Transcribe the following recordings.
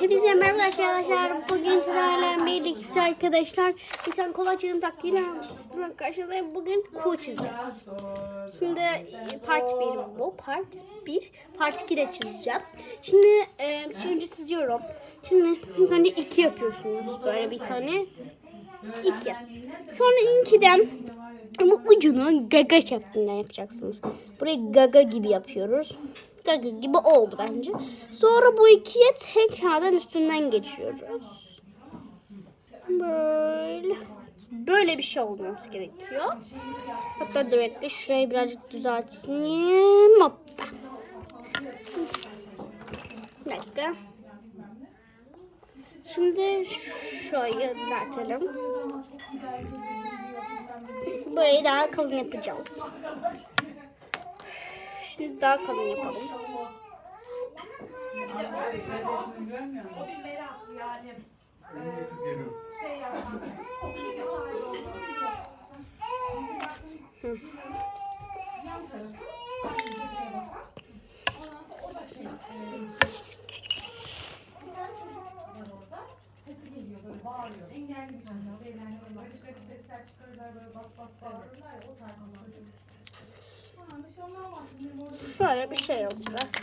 Hepinize merhaba arkadaşlar. Bugün sizlerle birlikte arkadaşlar bir tane kolay çizim taktiğiyle karşınızdayım. Bugün kuğu çizeceğiz. Şimdi e, part 1 bu. Part 1. Part 2 de çizeceğim. Şimdi e, şimdi çiziyorum. Şimdi ilk önce 2 yapıyorsunuz. Böyle bir tane 2. Sonra 2'den bu ucunu gaga şeklinde yapacaksınız. Burayı gaga gibi yapıyoruz. Gaga gibi oldu bence. Sonra bu ikiye tekrardan üstünden geçiyoruz. Böyle. Böyle bir şey olması gerekiyor. Hatta dur bekle şurayı birazcık düzelteyim. Hoppa. Bir dakika. Şimdi şurayı düzeltelim. Burayı daha kalın yapacağız. Şimdi daha kalın yapalım. Şöyle bir şey olacak.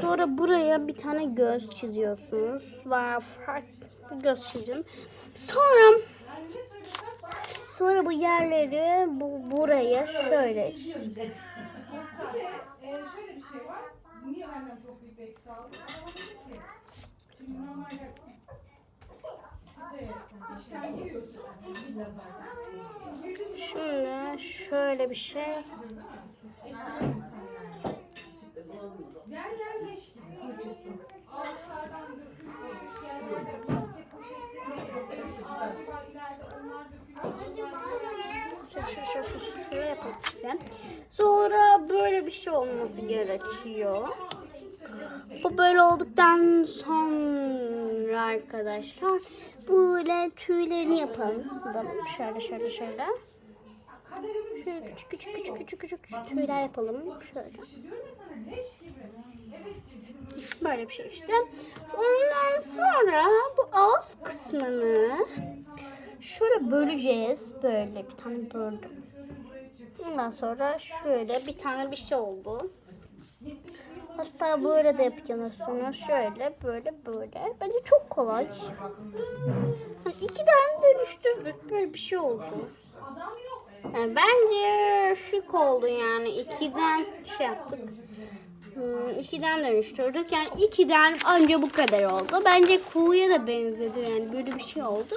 Sonra buraya bir tane göz çiziyorsunuz. Var farklı göz çizin. Sonra sonra bu yerleri bu buraya şöyle? Şimdi şöyle bir şey. Yer yer leş gibi. Ağaçlardan dökülmüş, şöyle. Sonra böyle bir şey olması gerekiyor. Bu böyle olduktan sonra arkadaşlar böyle tüylerini yapalım. Tamam, Şöyle şöyle şöyle. Şöyle küçük küçük küçük küçük küçük tüyler yapalım. Şöyle. Evet gibi. Böyle bir şey işte. Ondan sonra bu ağız kısmını şöyle böleceğiz. Böyle bir tane böldüm. Ondan sonra şöyle bir tane bir şey oldu. Hatta böyle de yapacağım sonra şöyle böyle böyle. Bence çok kolay. Hani ikiden dönüştürdük böyle bir şey oldu. Yani bence şık oldu yani ikiden şey yaptık. Hmm, ikiden dönüştürdük. Yani ikiden anca bu kadar oldu. Bence kuğuya da benzedi yani böyle bir şey oldu.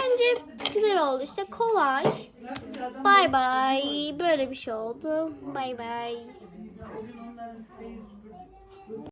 Bence güzel oldu işte kolay. Bay bay. Böyle bir şey oldu. Bay bay.